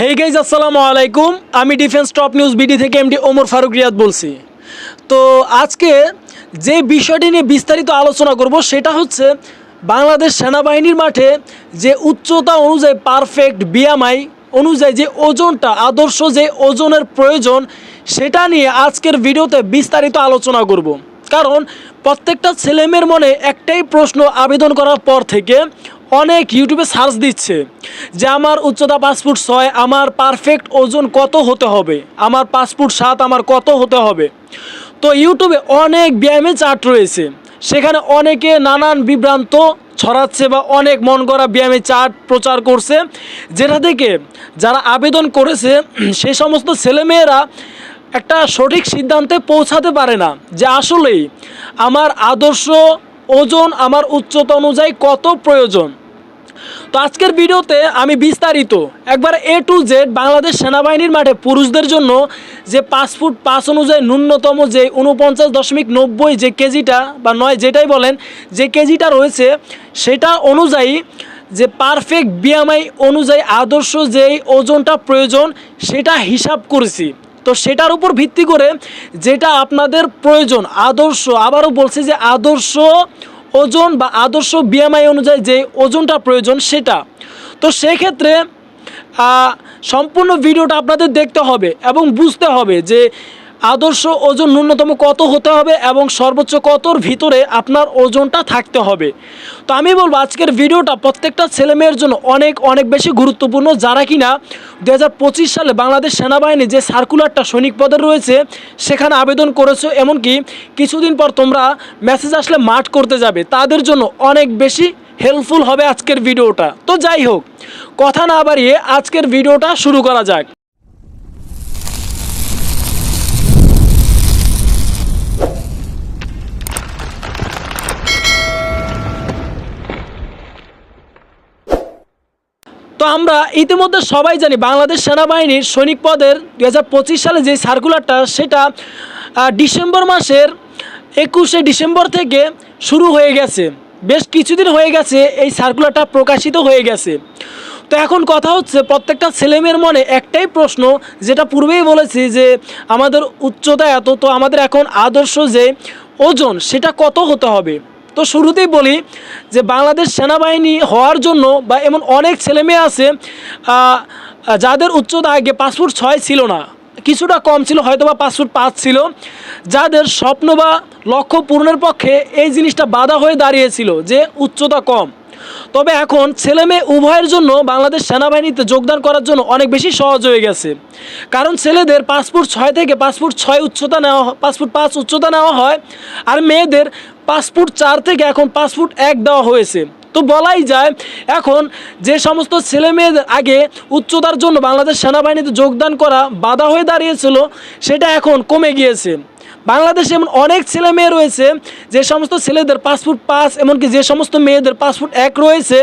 Hey guys আসসালামু আলাইকুম। আমি ডিফেন্স টপ নিউজ বিডি থেকে এমডি ওমর ফারুক রিয়াদ বলছি। তো আজকে যে বিষয়টি নিয়ে বিস্তারিত আলোচনা করব, সেটা হচ্ছে বাংলাদেশ সেনাবাহিনীর মাঠে যে উচ্চতা অনুযায়ী পারফেক্ট বিয়ামাই অনুযায়ী যে ওজনটা, আদর্শ যে ওজনের প্রয়োজন, সেটা নিয়ে আজকের ভিডিওতে বিস্তারিত আলোচনা করব। কারণ প্রত্যেকটা ছেলেমেয়ের মনে একটাই প্রশ্ন আবেদন করার পর থেকে অনেক ইউটিউবে সার্চ দিচ্ছে যে আমার উচ্চতা পাঁচ ফুট ছয়, আমার পারফেক্ট ওজন কত হতে হবে? আমার পাঁচ ফুট সাত, আমার কত হতে হবে? তো ইউটিউবে অনেক ব্যায়ামের চার্ট রয়েছে। সেখানে অনেকে নানান বিভ্রান্ত ছড়াচ্ছে বা অনেক মন করা ব্যায়ামের চার্ট প্রচার করছে, যেটা থেকে যারা আবেদন করেছে, সেই সমস্ত ছেলেমেয়েরা একটা সঠিক সিদ্ধান্তে পৌঁছাতে পারে না যে আসলেই আমার আদর্শ ওজন, আমার উচ্চতা অনুযায়ী কত প্রয়োজন। তো আজকের ভিডিওতে আমি বিস্তারিত একবার এ টু জেড বাংলাদেশ সেনাবাহিনীর মাঠে পুরুষদের জন্য যে পাঁচ ফুট পাঁচ অনুযায়ী ন্যূনতম যে উনপঞ্চাশ দশমিক নব্বই যে কেজিটা বা নয় যেটাই বলেন, যে কেজিটা রয়েছে সেটা অনুযায়ী যে পারফেক্ট বিএমআই অনুযায়ী আদর্শ যেই ওজনটা প্রয়োজন সেটা হিসাব করেছি। তো সেটার উপর ভিত্তি করে যেটা আপনাদের প্রয়োজন, আদর্শ, আবারও বলছি যে আদর্শ ওজন বা আদর্শ বিএমআই অনুযায়ী যে ওজনটা প্রয়োজন সেটা। তো সেক্ষেত্রে সম্পূর্ণ ভিডিওটা আপনাদের দেখতে হবে এবং বুঝতে হবে যে আদর্শ ওজন ন্যূনতম কত হতে হবে এবং সর্বোচ্চ কতর ভিতরে আপনার ওজনটা থাকতে হবে? তো আমি বলব, আজকের ভিডিওটা প্রত্যেকটা ছেলেমেয়ের জন্য অনেক অনেক বেশি গুরুত্বপূর্ণ। যারা কিনা দু হাজার পঁচিশ সালে বাংলাদেশ সেনাবাহিনী যে সার্কুলারটা সৈনিক পদে রয়েছে, সেখানে আবেদন করেছ, এমনকি কিছুদিন পর তোমরা মেসেজ আসলে মাঠ করতে যাবে। তাদের জন্য অনেক বেশি হেল্পফুল হবে আজকের ভিডিওটা। তো যাই হোক, কথা না বাড়িয়ে আজকের ভিডিওটা শুরু করা যাক। তো আমরা ইতিমধ্যে সবাই জানি বাংলাদেশ সেনাবাহিনীর সৈনিক পদের দু হাজার পঁচিশ সালে যে সার্কুলারটা, সেটা ডিসেম্বর মাসের একুশে ডিসেম্বর থেকে শুরু হয়ে গেছে। বেশ কিছুদিন হয়ে গেছে এই সার্কুলারটা প্রকাশিত হয়ে গেছে। তো এখন কথা হচ্ছে প্রত্যেকটা ছেলেমেয়ের মনে একটাই প্রশ্ন, যেটা পূর্বেই বলেছি যে আমাদের উচ্চতা এত, তো আমাদের এখন আদর্শ যে ওজন, সেটা কত হতে হবে? তো শুরুতেই বলি যে বাংলাদেশ সেনাবাহিনী হওয়ার জন্য বা এমন অনেক ছেলেমেয়ে আছে যাদের উচ্চতা আগে ফুট ছয় ছিল না, কিছুটা কম ছিল হয়তো বা ফুট পাঁচ ছিল, যাদের স্বপ্ন বা লক্ষ্য পূরণের পক্ষে এই জিনিসটা বাধা হয়ে দাঁড়িয়েছিল যে উচ্চতা কম। তবে এখন ছেলে মেয়ে উভয়ের জন্য বাংলাদেশ সেনাবাহিনীতে যোগদান করার জন্য অনেক বেশি সহজ হয়ে গেছে। কারণ ছেলেদের পাসপোর্ট ছয় থেকে ফুট ছয় উচ্চতা নেওয়া ফুট পাঁচ উচ্চতা নেওয়া হয়, আর মেয়েদের ফুট চার থেকে এখন পাসপোর্ট এক দেওয়া হয়েছে। তো বলাই যায়, এখন যে সমস্ত ছেলেমেয়েদের আগে উচ্চতার জন্য বাংলাদেশ সেনাবাহিনীতে যোগদান করা বাধা হয়ে দাঁড়িয়েছিল, সেটা এখন কমে গিয়েছে। বাংলাদেশে এমন অনেক ছেলে মেয়ে রয়েছে, যে সমস্ত ছেলেদের পাসপোর্ট পাস এমনকি যে সমস্ত মেয়েদের পাসপোর্ট এক রয়েছে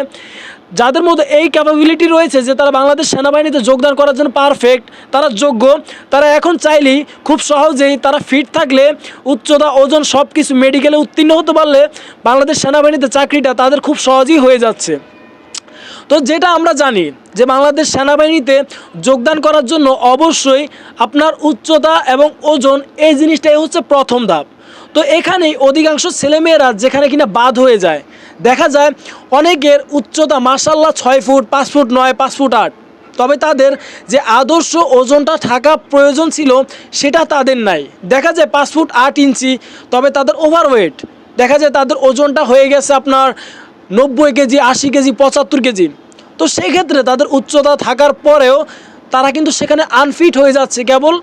যাদের মধ্যে এই ক্যাপাবিলিটি রয়েছে যে তারা বাংলাদেশ সেনাবাহিনীতে যোগদান করার জন্য পারফেক্ট তারা যোগ্য, তারা এখন চাইলেই খুব সহজেই তারা ফিট থাকলে উচ্চতা, ওজন সব কিছু মেডিকেলে উত্তীর্ণ হতে পারলে বাংলাদেশ সেনাবাহিনীতে চাকরিটা তাদের খুব সহজেই হয়ে যাচ্ছে। তো যেটা আমরা জানি যে বাংলাদেশ সেনাবাহিনীতে যোগদান করার জন্য অবশ্যই আপনার উচ্চতা এবং ওজন এই জিনিসটাই হচ্ছে প্রথম ধাপ। তো এখানেই অধিকাংশ ছেলেমেয়েরা যেখানে কিনা বাদ হয়ে যায়। দেখা যায় অনেকের উচ্চতা মাসাল্লাহ ছয় ফুট, পাঁচ ফুট নয়, পাঁচ ফুট আট। তবে তাদের যে আদর্শ ওজনটা থাকা প্রয়োজন ছিল, সেটা তাদের নাই। দেখা যায় পাঁচ ফুট আট ইঞ্চি, তবে তাদের ওভারওয়েট দেখা যায় তাদের ওজনটা হয়ে গেছে আপনার নব্বই কেজি, আশি কেজি, পঁচাত্তর কেজি। তো সেই ক্ষেত্রে তাদের উচ্চতা থাকার পরেও তারা কিন্তু সেখানে আনফিট হয়ে যাচ্ছে, কেবল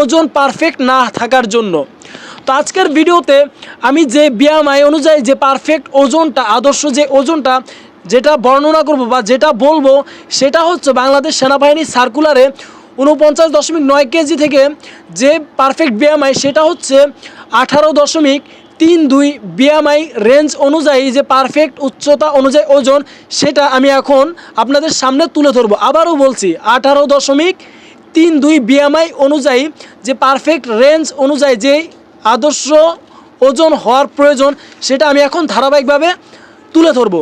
ওজন পারফেক্ট না থাকার জন্য। তো আজকের ভিডিওতে আমি যে বিএমআই অনুযায়ী যে পারফেক্ট ওজনটা, আদর্শ যে ওজনটা যেটা বর্ণনা করব বা যেটা বলব, সেটা হচ্ছে বাংলাদেশ সেনাবাহিনীর সার্কুলারে উনপঞ্চাশ দশমিক নয় কেজি থেকে যে পারফেক্ট বিএমআই সেটা হচ্ছে আঠারো দশমিক তিন দুই বিএমআই রেঞ্জ অনুযায়ী যে পারফেক্ট উচ্চতা অনুযায়ী ওজন, সেটা আমি এখন আপনাদের সামনে তুলে ধরবো। আবারও বলছি, আঠারো দশমিক তিন দুই বিএমআই অনুযায়ী যে পারফেক্ট রেঞ্জ অনুযায়ী যে আদর্শ ওজন হওয়ার প্রয়োজন, সেটা আমি এখন ধারাবাহিকভাবে তুলে ধরবো।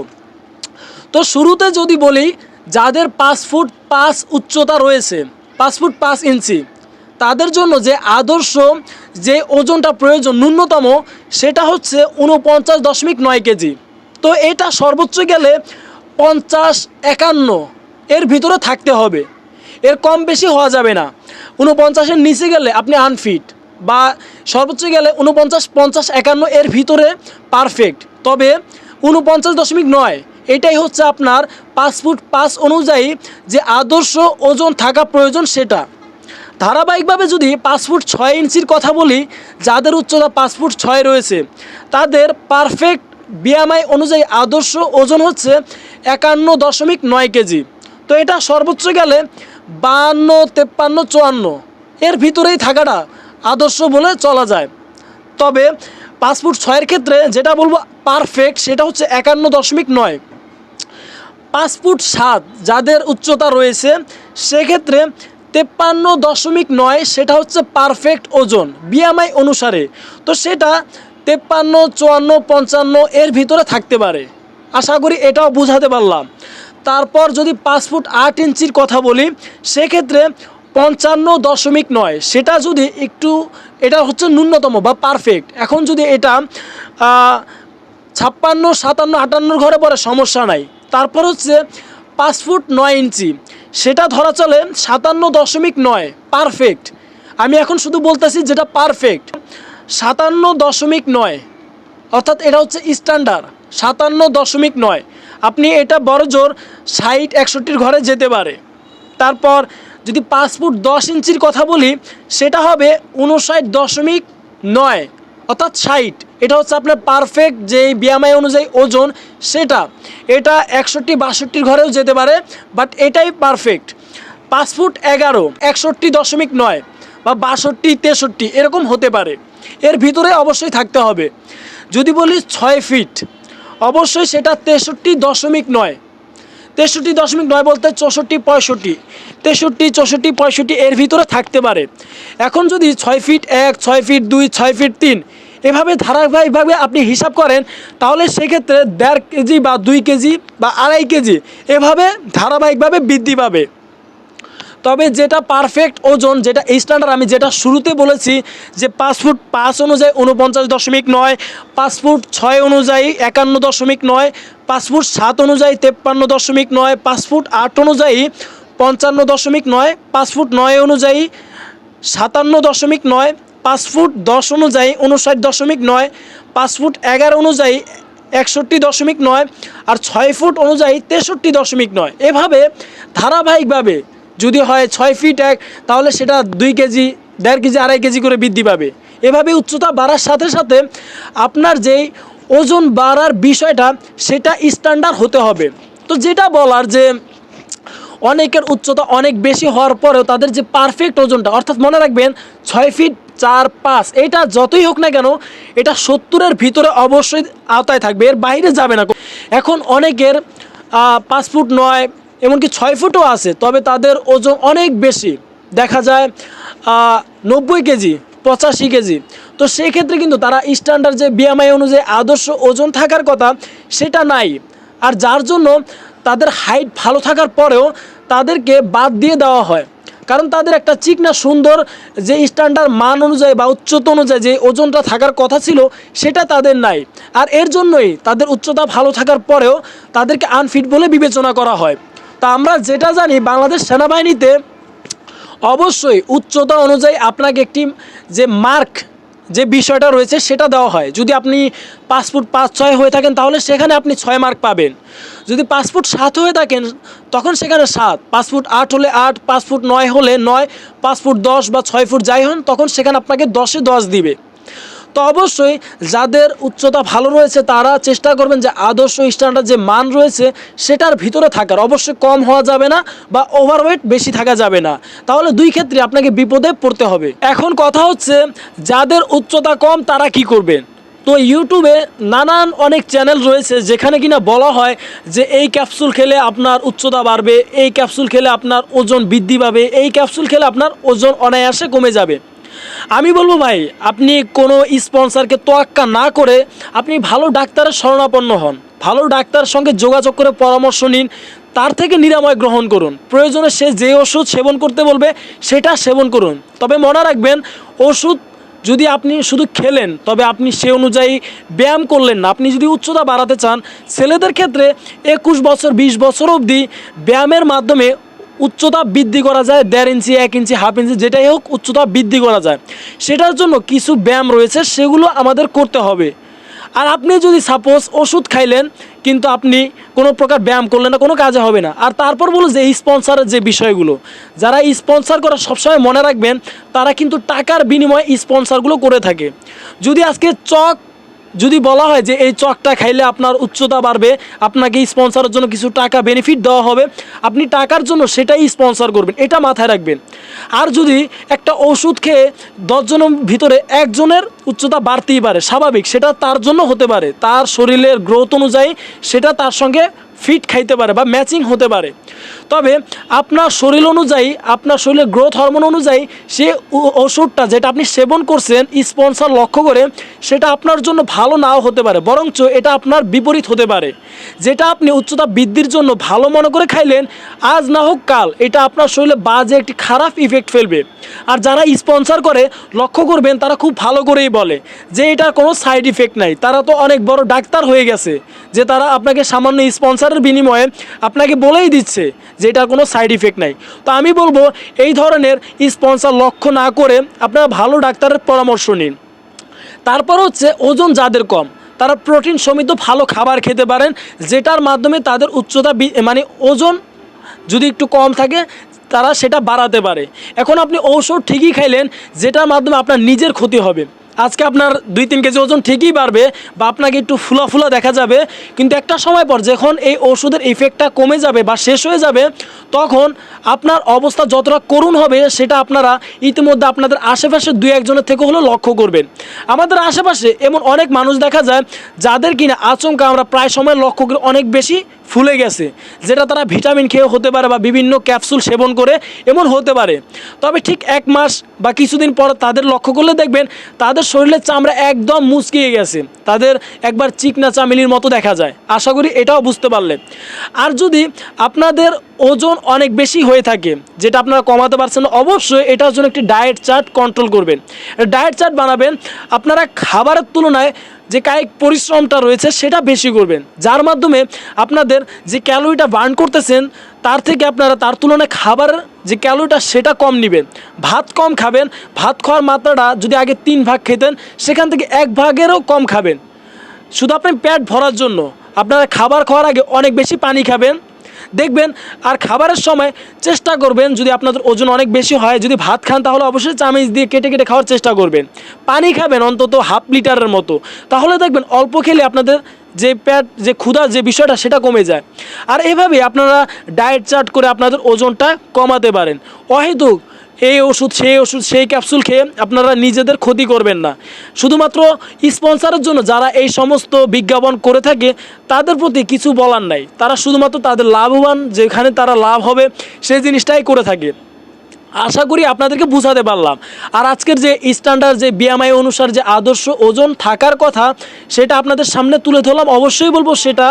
তো শুরুতে যদি বলি, যাদের পাঁচ ফুট পাঁচ উচ্চতা রয়েছে, পাঁচ ফুট পাঁচ ইঞ্চি, তাদের জন্য যে আদর্শ, যে ওজনটা প্রয়োজন ন্যূনতম, সেটা হচ্ছে উনপঞ্চাশ দশমিক নয় কেজি। তো এটা সর্বোচ্চ গেলে পঞ্চাশ একান্ন এর ভিতরে থাকতে হবে। এর কম বেশি হওয়া যাবে না। উনপঞ্চাশের নিচে গেলে আপনি আনফিট। বা সর্বোচ্চ গেলে উনপঞ্চাশ পঞ্চাশ, একান্ন এর ভিতরে পারফেক্ট তবে উনপঞ্চাশ দশমিক নয়, এটাই হচ্ছে আপনার পাঁচ ফুট অনুযায়ী যে আদর্শ ওজন থাকা প্রয়োজন সেটা। ধারাবাহিকভাবে যদি পাঁচ ফুট ছয় ইঞ্চির কথা বলি, যাদের উচ্চতা পাঁচ ফুট ছয় রয়েছে, তাদের পারফেক্ট বিএমআই অনুযায়ী আদর্শ ওজন হচ্ছে একান্ন দশমিক নয় কেজি। তো এটা সর্বোচ্চ গেলে বাহান্ন তেপ্পান্ন, চুয়ান্ন এর ভিতরেই থাকাটা আদর্শ বলে চলা যায়। তবে ফুট ছয়ের ক্ষেত্রে যেটা বলব পারফেক্ট সেটা হচ্ছে একান্ন দশমিক নয়। ফুট সাত যাদের উচ্চতা রয়েছে, সেক্ষেত্রে তেপ্পান্ন দশমিক নয়, সেটা হচ্ছে পারফেক্ট ওজন বিএমআই অনুসারে। তো সেটা তেপ্পান্ন, চুয়ান্ন, পঞ্চান্ন এর ভিতরে থাকতে পারে। আশা করি এটাও বুঝাতে পারলাম। তারপর যদি ফুট আট ইঞ্চির কথা বলি, সেক্ষেত্রে পঞ্চান্ন দশমিক নয়। সেটা যদি একটু, এটা হচ্ছে ন্যূনতম বা পারফেক্ট এখন যদি এটা ছাপ্পান্ন, সাতান্ন, আটান্নর ঘরে পরে সমস্যা নাই। তারপর হচ্ছে পাঁচ ফুট নয় ইঞ্চি। সেটা ধরা চলে সাতান্ন দশমিক নয় পারফেক্ট আমি এখন শুধু বলতেছি যেটা পারফেক্ট সাতান্ন দশমিক নয়, অর্থাৎ এটা হচ্ছে স্ট্যান্ডার্ড সাতান্ন দশমিক নয়। আপনি এটা বড় জোর ষাট, একষট্টির ঘরে যেতে পারে। তারপর যদি পাঁচ ফুট দশ ইঞ্চির কথা বলি, সেটা হবে উনষাট দশমিক নয়, অর্থাৎ ষাট। এটা হচ্ছে আপনার পারফেক্ট যে বিএমআই অনুযায়ী ওজন, সেটা। এটা একষট্টি বাষট্টির ঘরেও যেতে পারে বাট এটাই পারফেক্ট পাঁচ ফুট এগারো, একষট্টি দশমিক নয় বা বাষট্টি, তেষট্টি, এরকম হতে পারে। এর ভিতরে অবশ্যই থাকতে হবে। যদি বলি ছয় ফিট, অবশ্যই সেটা তেষট্টি দশমিক নয় তেষট্টি দশমিক নয় বলতে চৌষট্টি, পঁয়ষট্টি। তেষট্টি, চৌষট্টি, পঁয়ষট্টি এর ভিতরে থাকতে পারে। এখন যদি ছয় ফিট এক, ছয় ফিট দুই, ছয় ফিট তিন এভাবে ধারাবাহিকভাবে আপনি হিসাব করেন, তাহলে সেক্ষেত্রে দেড় কেজি বা দুই কেজি বা আড়াই কেজি এভাবে ধারাবাহিকভাবে বৃদ্ধি পাবে। তবে যেটা পারফেক্ট ওজন, যেটা স্ট্যান্ডার্ড আমি যেটা শুরুতে বলেছি যে পাঁচ ফুট পাঁচ অনুযায়ী উনপঞ্চাশ দশমিক নয়, পাঁচ ফুট ছয় অনুযায়ী একান্ন দশমিক নয় ফুট সাত অনুযায়ী তেপ্পান্ন দশমিক নয় ফুট আট অনুযায়ী পঞ্চান্ন দশমিক নয় ফুট নয় অনুযায়ী সাতান্ন দশমিক নয় ফুট দশ অনুযায়ী উনষাট দশমিক নয় ফুট এগারো অনুযায়ী একষট্টি দশমিক নয় আর ছয় ফুট অনুযায়ী তেষট্টি দশমিক নয়। এভাবে ধারাবাহিকভাবে যদি হয় ছয় ফিট এক, তাহলে সেটা দুই কেজি, দেড় কেজি, আড়াই কেজি করে বৃদ্ধি পাবে। এভাবে উচ্চতা বাড়ার সাথে সাথে আপনার যেই ওজন বাড়ার বিষয়টা সেটা স্ট্যান্ডার্ড হতে হবে। তো যেটা বলার যে অনেকের উচ্চতা অনেক বেশি হওয়ার পরেও তাদের যে পারফেক্ট ওজনটা, অর্থাৎ মনে রাখবেন ছয় ফিট চার পাঁচ, এটা যতই হোক না কেন, এটা সত্তরের ভিতরে অবশ্যই আওতায় থাকবে, এর বাইরে যাবে না। এখন অনেকের পাঁচ ফুট নয়, এমনকি ছয় ফুটও আছে, তবে তাদের ওজন অনেক বেশি। দেখা যায় নব্বই কেজি পঁচাশি কেজি। তো সেই ক্ষেত্রে কিন্তু তারা স্ট্যান্ডার্ড যে বিএমআই অনুযায়ী আদর্শ ওজন থাকার কথা সেটা নাই। আর যার জন্য তাদের হাইট ভালো থাকার পরেও তাদেরকে বাদ দিয়ে দেওয়া হয়। কারণ তাদের একটা চিকনা সুন্দর যে স্ট্যান্ডার্ড মান অনুযায়ী বা উচ্চতা অনুযায়ী যে ওজনটা থাকার কথা ছিল সেটা তাদের নাই। আর এর জন্যই তাদের উচ্চতা ভালো থাকার পরেও তাদেরকে আনফিট বলে বিবেচনা করা হয়। তা আমরা যেটা জানি বাংলাদেশ সেনাবাহিনীতে অবশ্যই উচ্চতা অনুযায়ী আপনাকে একটি, যে মার্ক যে বিষয়টা রয়েছে সেটা দেওয়া হয়। যদি আপনি পাঁচ ফুট পাঁচ ছয় হয়ে থাকেন, তাহলে সেখানে আপনি ছয় মার্ক পাবেন। যদি পাঁচ ফুট সাত হয়ে থাকেন, তখন সেখানে সাত। পাঁচ ফুট আট হলে আট, পাঁচ ফুট নয় হলে নয়, পাঁচ ফুট দশ বা ছয় ফুট যাই হন, তখন সেখানে আপনাকে দশে দশ দিবে। তো অবশ্যই যাদের উচ্চতা ভালো রয়েছে, তারা চেষ্টা করবেন যে আদর্শ স্ট্যান্ডার্ড যে মান রয়েছে, সেটার ভিতরে থাকার। অবশ্যই কম হওয়া যাবে না বা ওভারওয়েট বেশি থাকা যাবে না। তাহলে দুই ক্ষেত্রে আপনাকে বিপদে পড়তে হবে। এখন কথা হচ্ছে, যাদের উচ্চতা কম, তারা কি করবেন? তো ইউটিউবে নানান অনেক চ্যানেল রয়েছে, যেখানে কিনা বলা হয় যে এই ক্যাপসুল খেলে আপনার উচ্চতা বাড়বে, এই ক্যাপসুল খেলে আপনার ওজন বৃদ্ধি পাবে, এই ক্যাপসুল খেলে আপনার ওজন অনায়াসে কমে যাবে। আমি বলব ভাই, আপনি কোনো স্পন্সরকে তোয়াক্কা না করে আপনি ভালো ডাক্তারের শরণাপন্ন হন। ভালো ডাক্তারের সঙ্গে যোগাযোগ করে পরামর্শ নিন, তার থেকে নিরাময় গ্রহণ করুন। প্রয়োজনে সে যে ওষুধ সেবন করতে বলবে, সেটা সেবন করুন। তবে মনে রাখবেন, ওষুধ যদি আপনি শুধু খেলেন, তবে আপনি সে অনুযায়ী ব্যায়াম করলেন না। আপনি যদি উচ্চতা বাড়াতে চান, ছেলেদের ক্ষেত্রে একুশ বছর, বিশ বছর অবধি ব্যায়ামের মাধ্যমে উচ্চতা বৃদ্ধি করা যায়, দেড় ইঞ্চি, এক ইঞ্চি, হাফ ইঞ্চি, যেটাই হোক উচ্চতা বৃদ্ধি করা যায়। সেটার জন্য কিছু ব্যায়াম রয়েছে, সেগুলো আমাদের করতে হবে। আর আপনি যদি সাপোজ ওষুধ খাইলেন, কিন্তু আপনি কোনো প্রকার ব্যায়াম করলেন না, কোনো কাজে হবে না। আর তারপর বলো যে স্পন্সারের যে বিষয়গুলো, যারা স্পন্সার করে সবসময় মনে রাখবেন, তারা কিন্তু টাকার বিনিময়ে স্পন্সারগুলো করে থাকে। যদি আজকে চক যদি বলা হয় যে এই চকটা খাইলে আপনার উচ্চতা বাড়বে, আপনাকে স্পন্সরের জন্য কিছু টাকা বেনিফিট দেওয়া হবে, আপনি টাকার জন্য সেটাই স্পন্সর করবেন, এটা মাথায় রাখবেন। আর যদি একটা ওষুধ খেয়ে দশজনের ভিতরে একজনের উচ্চতা বাড়তেই পারে, স্বাভাবিক, সেটা তার জন্য হতে পারে। তার শরীরের গ্রোথ অনুযায়ী সেটা তার সঙ্গে ফিট খাইতে পারে বা ম্যাচিং হতে পারে। তবে আপনার শরীর অনুযায়ী, আপনার শরীরের গ্রোথ হরমোন অনুযায়ী সে ওষুধটা যেটা আপনি সেবন করছেন স্পন্সর লক্ষ্য করে সেটা আপনার জন্য ভালো নাও হতে পারে, বরঞ্চ এটা আপনার বিপরীত হতে পারে। যেটা আপনি উচ্চতা বৃদ্ধির জন্য ভালো মনে করে খাইলেন, আজ না হোক কাল এটা আপনার শরীরে বাজে একটি খারাপ ইফেক্ট ফেলবে। আর যারা স্পন্সর করে, লক্ষ্য করবেন তারা খুব ভালো করেই বলে যে এটার কোনো সাইড ইফেক্ট নাই। তারা তো অনেক বড় ডাক্তার হয়ে গেছে, যে তারা আপনাকে সামান্য স্পন্সরের বিনিময়ে আপনাকে বলেই দিচ্ছে যে এটার কোনো সাইড ইফেক্ট নাই। তো আমি বলব, এই ধরনের স্পন্সর লক্ষ্য না করে আপনারা ভালো ডাক্তারের পরামর্শ নিন। তারপর হচ্ছে ওজন যাদের কম, তারা প্রোটিন সমৃদ্ধ ভালো খাবার খেতে পারেন, যেটার মাধ্যমে তাদের উচ্চতা মানে ওজন যদি একটু কম থাকে, তারা সেটা বাড়াতে পারে। এখন আপনি ঔষধ ঠিকই খাইলেন, যেটার মাধ্যমে আপনার নিজের ক্ষতি হবে। আজকে আপনার দুই তিন কেজি ওজন ঠিকই বাড়বে বা আপনাকে একটু ফুলা ফুলা দেখা যাবে। কিন্তু একটা সময় পর যখন এই ওষুধের ইফেক্টটা কমে যাবে বা শেষ হয়ে যাবে, তখন আপনার অবস্থা যতটা করুণ হবে সেটা আপনারা ইতিমধ্যে আপনাদের আশেপাশে দুই একজনের থেকে হলেও লক্ষ্য করবেন। আমাদের আশেপাশে এমন অনেক মানুষ দেখা যায় যাদের কিনা আচমকা আমরা প্রায় সময় লক্ষ্য করি অনেক বেশি ফুলে গেছে, যেটা তারা ভিটামিন খেয়ে হতে পারে বা বিভিন্ন ক্যাপসুল সেবন করে এমন হতে পারে। তবে ঠিক এক মাস বা কিছুদিন পর তাদের লক্ষ্য করলে দেখবেন তাদের শরীরের চামড়া একদম মুচকিয়ে গেছে। তাদের একবার চিকনা চামেলির মতো দেখা যায়। আশা করি এটাও বুঝতে পারলে আর যদি আপনাদের ওজন অনেক বেশি হয়ে থাকে, যেটা আপনারা কমাতে পারছেন অবশ্যই এটার জন্য একটি ডায়েট চার্ট কন্ট্রোল করবেন। ডায়েট চার্ট বানাবেন, আপনারা খাবারের তুলনায় যে কায়িক পরিশ্রমটা রয়েছে সেটা বেশি করবেন। যার মাধ্যমে আপনাদের যে ক্যালোরিটা বার্ন করতেছেন, তার থেকে আপনারা তার তুলনায় খাবার যে ক্যালোরিটা সেটা কম নেবেন। ভাত কম খাবেন, ভাত খাওয়ার মাত্রাটা যদি আগে তিন ভাগ খেতেন, সেখান থেকে এক ভাগেরও কম খাবেন। শুধু আপনি পেট ভরার জন্য। আপনারা খাবার খাওয়ার আগে অনেক বেশি পানি খাবেন দেখবেন আর খাবারের সময় চেষ্টা করবেন যদি আপনাদের ওজন অনেক বেশি হয়, যদি ভাত খান তাহলে অবশ্যই চামিচ দিয়ে কেটে কেটে খাওয়ার চেষ্টা করবেন। পানি খাবেন অন্তত হাফ লিটারের মতো। তাহলে দেখবেন অল্প খেলে আপনাদের যে পেট যে ক্ষুধা, যে বিষয়টা, সেটা কমে যায়। আর এভাবে আপনারা ডায়েট চার্ট করে আপনাদের ওজনটা কমাতে পারেন। অহেতুক এই ওষুধ, সেই ওষুধ, সেই ক্যাপসুল খেয়ে আপনারা নিজেদের ক্ষতি করবেন না। শুধুমাত্র স্পন্সারের জন্য যারা এই সমস্ত বিজ্ঞাপন করে থাকে, তাদের প্রতি কিছু বলার নাই। তারা শুধুমাত্র তাদের লাভবান, যেখানে তারা লাভ হবে, সেই জিনিসটাই করে থাকে। আশা করি আপনাদেরকে বুঝাতে পারলাম। আর আজকের যে স্ট্যান্ডার্ড যে বিএমআই অনুসার যে আদর্শ ওজন থাকার কথা, সেটা আপনাদের সামনে তুলে ধরলাম। অবশ্যই বলব সেটা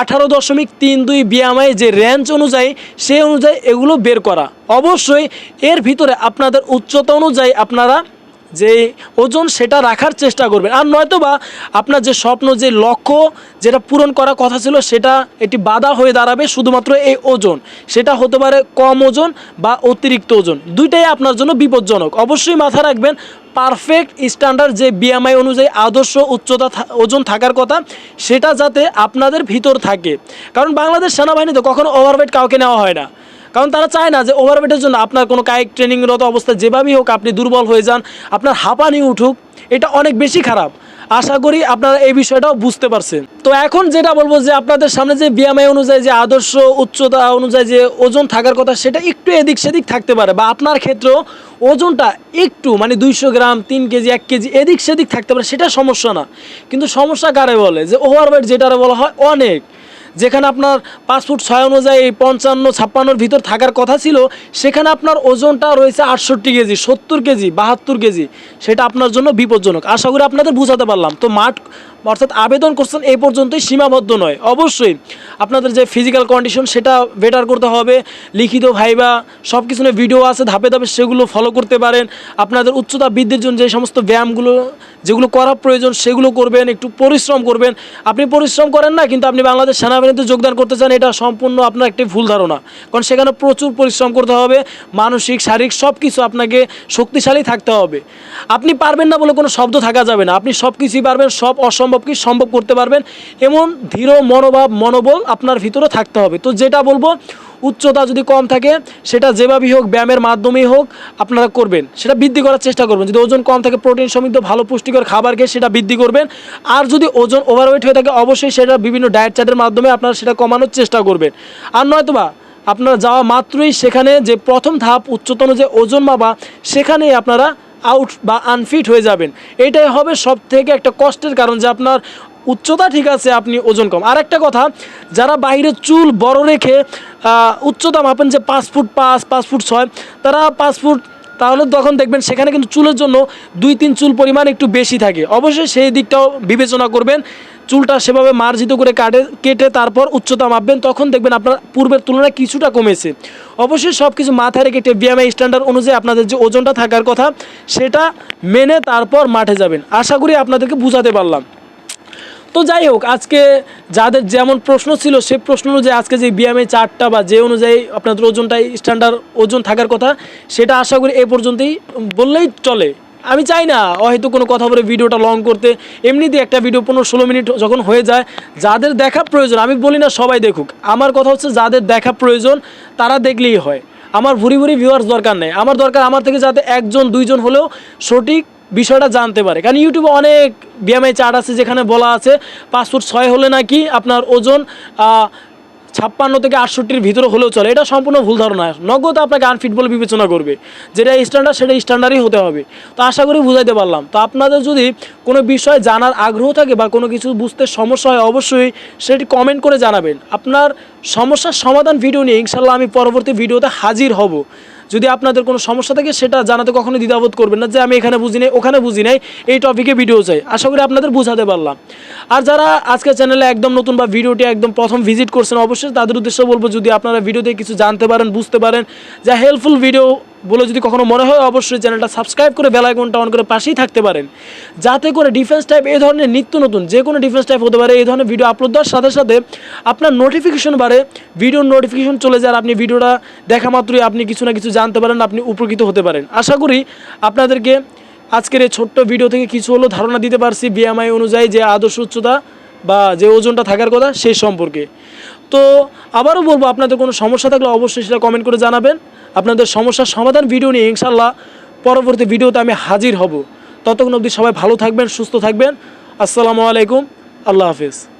আঠারো দশমিক তিন দুই বিএমআই যে রেঞ্জ অনুযায়ী, সেই অনুযায়ী এগুলো বের করা। অবশ্যই এর ভিতরে আপনাদের উচ্চতা অনুযায়ী আপনারা যে ওজন সেটা রাখার চেষ্টা করবেন। আর নয়তো বা আপনার যে স্বপ্ন, যে লক্ষ্য যেটা পূরণ করার কথা ছিল, সেটা এটি বাধা হয়ে দাঁড়াবে শুধুমাত্র এই ওজন। সেটা হতে পারে কম ওজন বা অতিরিক্ত ওজন। দুইটাই আপনার জন্য বিপজ্জনক। অবশ্যই মাথা রাখবেন, পারফেক্ট স্ট্যান্ডার্ড যে বিএমআই অনুযায়ী আদর্শ উচ্চতা ওজন থাকার কথা, সেটা যাতে আপনাদের ভিতর থাকে। কারণ বাংলাদেশ সেনাবাহিনীতে কখনো ওভারওয়েট কাউকে নেওয়া হয় না। কারণ তারা চায় না যে ওভারওয়েটের জন্য আপনার কোনো কায়িক ট্রেনিংরত অবস্থা যেভাবেই হোক আপনি দুর্বল হয়ে যান, আপনার হাঁপানি উঠুক, এটা অনেক বেশি খারাপ। আশা করি আপনারা এই বিষয়টাও বুঝতে পারছেন। তো এখন যেটা বলব যে আপনাদের সামনে যে বিএমআই অনুযায়ী যে আদর্শ উচ্চতা অনুযায়ী যে ওজন থাকার কথা, সেটা একটু এদিক সেদিক থাকতে পারে বা আপনার ক্ষেত্রেও ওজনটা একটু মানে দুইশো গ্রাম, তিন কেজি, এক কেজি এদিক সেদিক থাকতে পারে, সেটা সমস্যা না। কিন্তু সমস্যা কারে বলে? যে ওভারওয়েট যেটা বলা হয় অনেক। যেখানে আপনার পাঁচ ফুট ছয় অনুযায়ী পঞ্চান্ন, ছাপ্পান্নর ভিতর থাকার কথা ছিল, সেখানে আপনার ওজনটা রয়েছে আটষট্টি কেজি, সত্তর কেজি, বাহাত্তর কেজি। সেটা আপনার জন্য বিপজ্জনক। আশা করি আপনাদের বোঝাতে পারলাম। তো মাঠ অর্থাৎ আবেদন করছেন এই পর্যন্তই সীমাবদ্ধ নয়। অবশ্যই আপনাদের যে ফিজিক্যাল কন্ডিশন সেটা বেটার করতে হবে। লিখিত ভাইবা সব কিছু ভিডিও আছে, ধাপে ধাপে সেগুলো ফলো করতে পারেন। আপনাদের উচ্চতা বৃদ্ধির জন্য যে সমস্ত ব্যায়ামগুলো, যেগুলো করা প্রয়োজন সেগুলো করবেন, একটু পরিশ্রম করবেন। আপনি পরিশ্রম করেন না, কিন্তু আপনি বাংলাদেশ সেনাবাহিনীতে যোগদান করতে চান, এটা সম্পূর্ণ আপনার একটি ভুল ধারণা। কারণ সেখানে প্রচুর পরিশ্রম করতে হবে, মানসিক, শারীরিক সব কিছু আপনাকে শক্তিশালী থাকতে হবে। আপনি পারবেন না বলে কোনো শব্দ থাকা যাবে না। আপনি সব কিছুই পারবেন, সব অসম্ভবকে সম্ভব কি? সম্ভব করতে পারবেন। এমন ধীর মনোভাব, মনোবল আপনার ভিতরে থাকতে হবে। তো যেটা বলব, উচ্চতা যদি কম থাকে, সেটা যেভাবেই হোক, ব্যায়ামের মাধ্যমেই হোক আপনারা করবেন। সেটা বৃদ্ধি করার চেষ্টা করবেন। যদি ওজন কম থাকে, প্রোটিন সমৃদ্ধ, ভালো পুষ্টিকর খাবার খেয়ে সেটা বৃদ্ধি করবেন। আর যদি ওজন ওভারওয়েট হয়ে থাকে, অবশ্যই সেটা বিভিন্ন ডায়েট চার্টের মাধ্যমে আপনারা সেটা কমানোর চেষ্টা করবেন। আর নয়তোবা, আপনারা যাওয়া মাত্রই সেখানে যে প্রথম ধাপ উচ্চতন যে ওজন মাপা, সেখানেই আপনারা আউট বা আনফিট হয়ে যাবেন। এটাই হবে সব থেকে একটা কষ্টের কারণ যে আপনার উচ্চতা ঠিক আছে, আপনি ওজন কম। আর একটা কথা, যারা বাইরে চুল বড় রেখে উচ্চতা মাপেন যে পাঁচ ফুট পাঁচ পাঁচ ফুট ছয়, তারা পাঁচ ফুট তাহলে তখন দেখবেন সেখানে কিন্তু চুলের জন্য দুই, তিন চুল পরিমাণ একটু বেশি থাকে। অবশ্যই সেই দিকটাও বিবেচনা করবেন। চুলটা সেভাবে মার্জিত করে কাটে, কেটে তারপর উচ্চতা মাপবেন, তখন দেখবেন আপনার পূর্বের তুলনায় কিছুটা কমেছে। অবশ্যই সব কিছু মাথায় রেখে একটা বিএমআই স্ট্যান্ডার্ড অনুযায়ী আপনাদের যে ওজনটা থাকার কথা, সেটা মেনে তারপর মাঠে যাবেন। আশা করি আপনাদেরকে বুঝাতে পারলাম। তো যাই হোক, আজকে যাদের যেমন প্রশ্ন ছিল, সে প্রশ্ন অনুযায়ী আজকে যে বিএমএ চারটা বা যে অনুযায়ী আপনাদের ওজনটাই স্ট্যান্ডার্ড ওজন থাকার কথা, সেটা আশা করি এই পর্যন্তই বললেই চলে। আমি চাই না হয়তো কোনো কথা বলে ভিডিওটা লং করতে। এমনিতে একটা ভিডিও পনেরো ষোলো মিনিট যখন হয়ে যায়, যাদের দেখা প্রয়োজন, আমি বলি না সবাই দেখুক, আমার কথা হচ্ছে যাদের দেখা প্রয়োজন, তারা দেখলেই হয়। আমার ভুরি ভুরি ভিউয়ার্স দরকার নেই। আমার দরকার আমার থেকে যাতে একজন, দুইজন হলেও সঠিক বিষয়টা জানতে পারে। কারণ ইউটিউবে অনেক বিএমআই চার্ট আছে যেখানে বলা আছে পাঁচ ফুট ছয় হলে নাকি আপনার ওজন ছাপ্পান্ন থেকে আটষট্টির ভিতরে হলেও চলে। এটা সম্পূর্ণ ভুল ধারণা। নগদ আপনাকে আনফিট বলে বিবেচনা করবে। যেটা স্ট্যান্ডার্ড সেটা স্ট্যান্ডার্ডই হতে হবে। তো আশা করি বুঝাইতে পারলাম। তো আপনাদের যদি কোনো বিষয় জানার আগ্রহ থাকে বা কোনো কিছু বুঝতে সমস্যা হয়, অবশ্যই সেটি কমেন্ট করে জানাবেন। আপনার সমস্যার সমাধান ভিডিও নিয়ে ইনশাল্লাহ আমি পরবর্তী ভিডিওতে হাজির হব। যদি আপনাদের কোনো সমস্যা থাকে, সেটা জানাতে কখনো দ্বিধাবোধ করবেন না যে আমি এখানে বুঝি নাই, ওখানে বুঝি নাই, এই টপিকে ভিডিও চাই। আশা করি আপনাদের বোঝাতে পারলাম। আর যারা আজকে চ্যানেলে একদম নতুন বা ভিডিওটি একদম প্রথম ভিজিট করছেন, অবশ্যই তাদের উদ্দেশ্য বলব, যদি আপনারা ভিডিওতে কিছু জানতে পারেন, বুঝতে পারেন যা হেল্পফুল ভিডিও বলে যদি কখনো মনে হয়, অবশ্যই চ্যানেলটা সাবস্ক্রাইব করে বেল আইকনটা অন করে পাশেই থাকতে পারেন। যাতে করে ডিফেন্স টাইপ এই ধরনের নিত্য নতুন যে কোনো ডিফেন্স টাইপ হতে পারে এই ধরনের ভিডিও আপলোড দেওয়ার সাথে সাথে আপনার নোটিফিকেশন বাড়ে ভিডিওর নোটিফিকেশন চলে যায় আপনি ভিডিওটা দেখা মাত্রই আপনি কিছু না কিছু জানতে পারেন, আপনি উপকৃত হতে পারেন। আশা করি আপনাদেরকে আজকের এই ছোট্ট ভিডিও থেকে কিছু হলো ধারণা দিতে পারছি বিএমআই অনুযায়ী যে আদর্শ উচ্চতা বা যে ওজনটা থাকার কথা সেই সম্পর্কে। তো আবারও বলব, আপনাদের কোনো সমস্যা থাকলে অবশ্যই সেটা কমেন্ট করে জানাবেন। আপনাদের সমস্যার সমাধান ভিডিও নিয়ে ইনশাল্লাহ পরবর্তী ভিডিওতে আমি হাজির হব। ততক্ষণ অবধি সবাই ভালো থাকবেন, সুস্থ থাকবেন। আসসালামু আলাইকুম, আল্লাহ হাফিজ।